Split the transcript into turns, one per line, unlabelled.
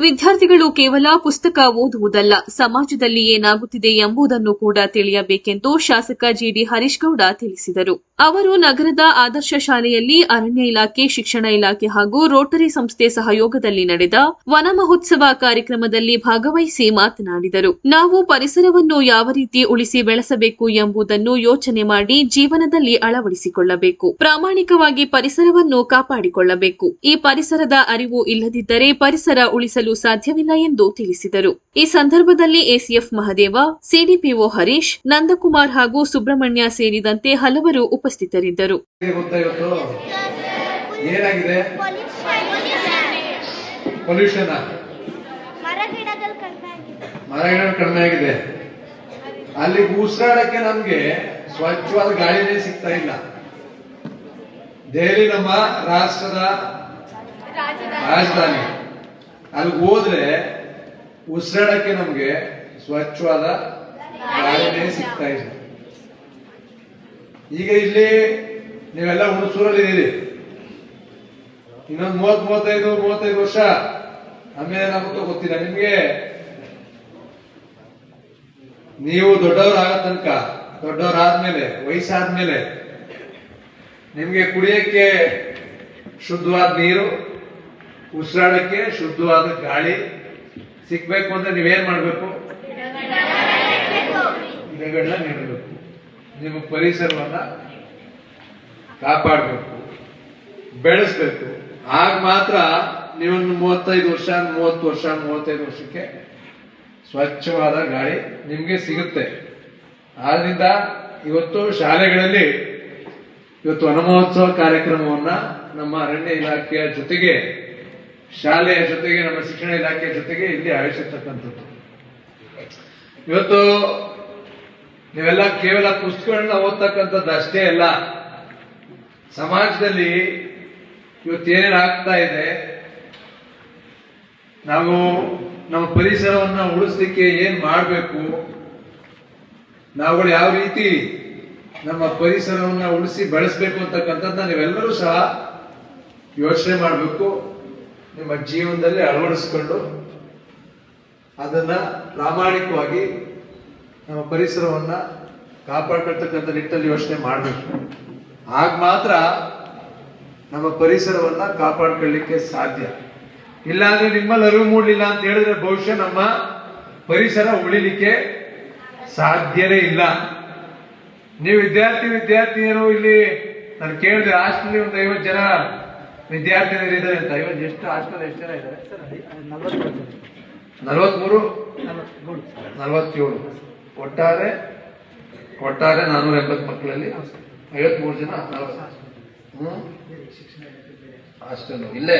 ವಿದ್ಯಾರ್ಥಿಗಳು ಕೇವಲ ಪುಸ್ತಕ ಓದುವುದಲ್ಲ ಸಮಾಜದಲ್ಲಿ ಏನಾಗುತ್ತಿದೆ ಎಂಬುದನ್ನು ಕೂಡ ತಿಳಿಯಬೇಕೆಂದು ಶಾಸಕ ಜಿಡಿ ಹರೀಶ್ಗೌಡ ತಿಳಿಸಿದರು. ಅವರು ನಗರದ ಆದರ್ಶ ಶಾಲೆಯಲ್ಲಿ ಅರಣ್ಯ ಇಲಾಖೆ, ಶಿಕ್ಷಣ ಇಲಾಖೆ ಹಾಗೂ ರೋಟರಿ ಸಂಸ್ಥೆ ಸಹಯೋಗದಲ್ಲಿ ನಡೆದ ವನ ಮಹೋತ್ಸವ ಕಾರ್ಯಕ್ರಮದಲ್ಲಿ ಭಾಗವಹಿಸಿ ಮಾತನಾಡಿದರು. ನಾವು ಪರಿಸರವನ್ನು ಯಾವ ರೀತಿ ಉಳಿಸಿ ಬೆಳೆಸಬೇಕು ಎಂಬುದನ್ನು ಯೋಚನೆ ಮಾಡಿ ಜೀವನದಲ್ಲಿ ಅಳವಡಿಸಿಕೊಳ್ಳಬೇಕು. ಪ್ರಾಮಾಣಿಕವಾಗಿ ಪರಿಸರವನ್ನು ಕಾಪಾಡಿಕೊಳ್ಳಬೇಕು. ಈ ಪರಿಸರದ ಅರಿವು ಇಲ್ಲದಿದ್ದರೆ ಪರಿಸರ ಉಳಿಸಲು ಸಾಧ್ಯವಿಲ್ಲ ಎಂದು ತಿಳಿಸಿದರು. ಈ ಸಂದರ್ಭದಲ್ಲಿ ಎಸಿಎಫ್ ಮಹದೇವ, ಸಿಡಿಪಿಒ ಹರೀಶ್, ನಂದಕುಮಾರ್ ಹಾಗೂ ಸುಬ್ರಹ್ಮಣ್ಯ ಸೇರಿದಂತೆ ಹಲವರು ಉಪಸ್ಥಿತರಿದ್ದರು.
ಇವತ್ತು? ಏನಾಗಿದೆ? ಪೊಲ್ಯೂಷನ್
ಮರ ಗಿಡಗಳು ಕಡಿಮೆ ಆಗಿದೆ.
ಮರಗಳು ಕಡಿಮೆ ಆಗಿದೆ. ಅಲ್ಲಿ ಉಸಿರಾಡಕ್ಕೆ ನಮ್ಗೆ ಸ್ವಚ್ಛವಾದ ಗಾಳಿನೇ ಸಿಗ್ತಾ ಇಲ್ಲ. ದೆಹಲಿ ನಮ್ಮ ರಾಷ್ಟ್ರದ ರಾಜಧಾನಿ. ಅಲ್ಲಿ ಹೋದ್ರೆ ಉಸಿರಾಡಕ್ಕೆ ನಮ್ಗೆ ಸ್ವಚ್ಛವಾದ ಗಾಳಿನೇ ಸಿಗ್ತಾ ಇಲ್ಲ. ಈಗ ಇಲ್ಲಿ ನೀವೆಲ್ಲ ಹುಣಸೂರಲ್ಲಿ ಇದ್ದೀರಿ ಇನ್ನೊಂದು ಮೂವತ್ ಮೂವತ್ತೈದು ಮೂವತ್ತೈದು ವರ್ಷ. ಆಮೇಲೆ ಏನಾಗುತ್ತೋ ಗೊತ್ತಿಲ್ಲ. ನಿಮ್ಗೆ ನೀವು ದೊಡ್ಡವರಾಗ ತನಕ ದೊಡ್ಡವರಾದ್ಮೇಲೆ ವಯಸ್ಸಾದ್ಮೇಲೆ ನಿಮ್ಗೆ ಕುಡಿಯಕ್ಕೆ ಶುದ್ಧವಾದ ನೀರು ಉಸಿರಾಡಕ್ಕೆ ಶುದ್ಧವಾದ ಗಾಳಿ ಸಿಗ್ಬೇಕು ಅಂದ್ರೆ ನೀವೇನ್ ಮಾಡ್ಬೇಕು? ಗಿಡಗಳನ್ನ ನೆಡಬೇಕು. ನಿಮ್ಮ ಪರಿಸರವನ್ನ ಕಾಪಾಡಬೇಕು, ಬೆಳೆಸಬೇಕು. ಆಗ ಮಾತ್ರ ನೀವೊಂದು ಮೂವತ್ತೈದು ವರ್ಷ, ಮೂವತ್ತು ವರ್ಷ, ಮೂವತ್ತೈದು ವರ್ಷಕ್ಕೆ ಸ್ವಚ್ಛವಾದ ಗಾಳಿ ನಿಮಗೆ ಸಿಗುತ್ತೆ. ಆದ್ರಿಂದ ಇವತ್ತು ಶಾಲೆಗಳಲ್ಲಿ ಇವತ್ತು ವನಮಹೋತ್ಸವ ಕಾರ್ಯಕ್ರಮವನ್ನ ನಮ್ಮ ಅರಣ್ಯ ಇಲಾಖೆಯ ಜೊತೆಗೆ, ಶಾಲೆಯ ಜೊತೆಗೆ, ನಮ್ಮ ಶಿಕ್ಷಣ ಇಲಾಖೆಯ ಜೊತೆಗೆ ಇಲ್ಲಿ ಆಯೋಜಿಸಿರ್ತಕ್ಕಂಥದ್ದು ಇವತ್ತು ನೀವೆಲ್ಲ ಕೇವಲ ಪುಸ್ತಕಗಳನ್ನ ಓದ್ತಕ್ಕಂಥದ್ದು ಅಷ್ಟೇ ಅಲ್ಲ. ಸಮಾಜದಲ್ಲಿ ಇವತ್ತೇನೇನು ಆಗ್ತಾ ಇದೆ, ನಾವು ನಮ್ಮ ಪರಿಸರವನ್ನ ಉಳಿಸ್ಲಿಕ್ಕೆ ಏನ್ ಮಾಡಬೇಕು, ನಾವುಗಳು ಯಾವ ರೀತಿ ನಮ್ಮ ಪರಿಸರವನ್ನ ಉಳಿಸಿ ಬೆಳೆಸಬೇಕು ಅಂತಕ್ಕಂಥದ್ದನ್ನ ನೀವೆಲ್ಲರೂ ಸಹ ಯೋಚನೆ ಮಾಡಬೇಕು. ನಿಮ್ಮ ಜೀವನದಲ್ಲಿ ಅಳವಡಿಸ್ಕೊಂಡು ಅದನ್ನ ಪ್ರಾಮಾಣಿಕವಾಗಿ ನಮ್ಮ ಪರಿಸರವನ್ನ ಕಾಪಾಡ್ಕೊಳ್ತಕ್ಕಂಥ ನಿಟ್ಟಲ್ಲಿ ಯೋಚನೆ ಮಾಡಬೇಕು. ಆಗ ಮಾತ್ರ ನಮ್ಮ ಪರಿಸರವನ್ನ ಕಾಪಾಡ್ಕೊಳ್ಳಿಕ್ಕೆ ಸಾಧ್ಯ. ಇಲ್ಲಾಂದ್ರೆ ನಿಮ್ಮಲ್ಲಿ ಅರಿವು ಮೂಡಲಿಲ್ಲ ಅಂತ ಹೇಳಿದ್ರೆ ಬಹುಶಃ ನಮ್ಮ ಪರಿಸರ ಉಳಿಲಿಕ್ಕೆ ಸಾಧ್ಯನೇ ಇಲ್ಲ. ನೀವು ವಿದ್ಯಾರ್ಥಿ ವಿದ್ಯಾರ್ಥಿನಿಯರು ಇಲ್ಲಿ ನಾನು ಕೇಳಿದ್ರೆ ಹಾಸ್ಟೆಲ್ ಒಂದು ಐವತ್ತು ಜನ ವಿದ್ಯಾರ್ಥಿನಿಯರು ಇದ್ದಾರೆ ಅಂತ. ಐವತ್ತು ಎಷ್ಟು? ಹಾಸ್ಟೆಲ್ ಎಷ್ಟು ಜನ ಇದ್ದಾರೆ? ನಲವತ್ಮೂರು. ನಲವತ್ತೇಳು. ಒಟ್ಟಾರೆ ಒಟ್ಟಾರೆ ನಾನೂರ ಎಂಬತ್ತು ಮಕ್ಕಳಲ್ಲಿ ಐವತ್ಮೂರು ಜನ ಹ್ಮ್? ಅಷ್ಟೇ ಇಲ್ಲೇ.